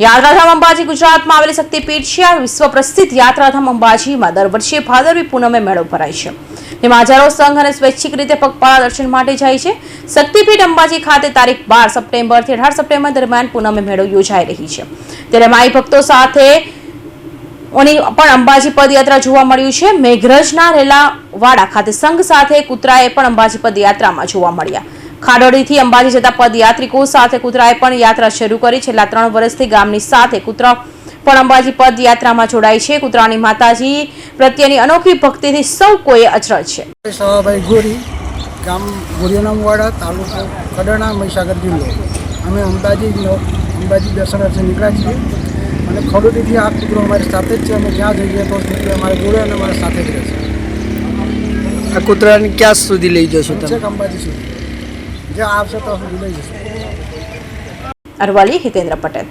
યાત્રાધામ અંબાજી ગુજરાતમાં આવેલી શક્તિપીઠ છે. આ વિશ્વ પ્રસિદ્ધ યાત્રાધામ અંબાજીમાં દર વર્ષે ભાદરવી પૂનમે મેળો ભરાય છે. તેમાં હજારો સંઘ અને સ્વૈચ્છિક રીતે પગપાળા દર્શન માટે જાય છે. શક્તિપીઠ અંબાજી ખાતે તારીખ બાર સપ્ટેમ્બરથી અઢાર સપ્ટેમ્બર દરમિયાન પૂનમે મેળો યોજાઈ રહી છે. ત્યારે માઈ ભક્તો સાથે પણ અંબાજી પદયાત્રા જોવા મળ્યું છે. મેઘરજના રેલાવાડા ખાતે સંઘ સાથે કૂતરાએ પણ અંબાજી પદયાત્રામાં જોવા મળ્યા. ખાડોળીથી અંબાજી જતા પદયાત્રિકો સાથે કૂતરાએ પણ યાત્રા શરૂ કરી. છેલ્લા ત્રણ વર્ષથી ગામની સાથે કૂતરા પણ અંબાજી પદયાત્રામાં જોડાય છે. કૂતરાની માતાજી પ્રત્યેની અનોખી ભક્તિથી સૌ કોઈએ અચરજ છે. સવાભાઈ ગોરી ગામ ગોરિયાનામવાડા તાલુકો કડાણા મહીસાગર જિલ્લો. અમે અંબાજી અંબાજી દર્શન અર્થે નીકળ્યા છીએ. અને ખડોદીથી આ કૂતરો અમારી સાથે જ છે. અમે જ્યાં જઈએ તો કૂતરો અમારે જોડે અને અમારા સાથે જ રહે છે. આ કૂતરાને ક્યાં સુધી લઈ જશો તમે? અંબાજી સુધી. જ્યાં આવશે તો સુધી લઈ જશું. અરવાલી હિતેન્દ્ર પટેલ.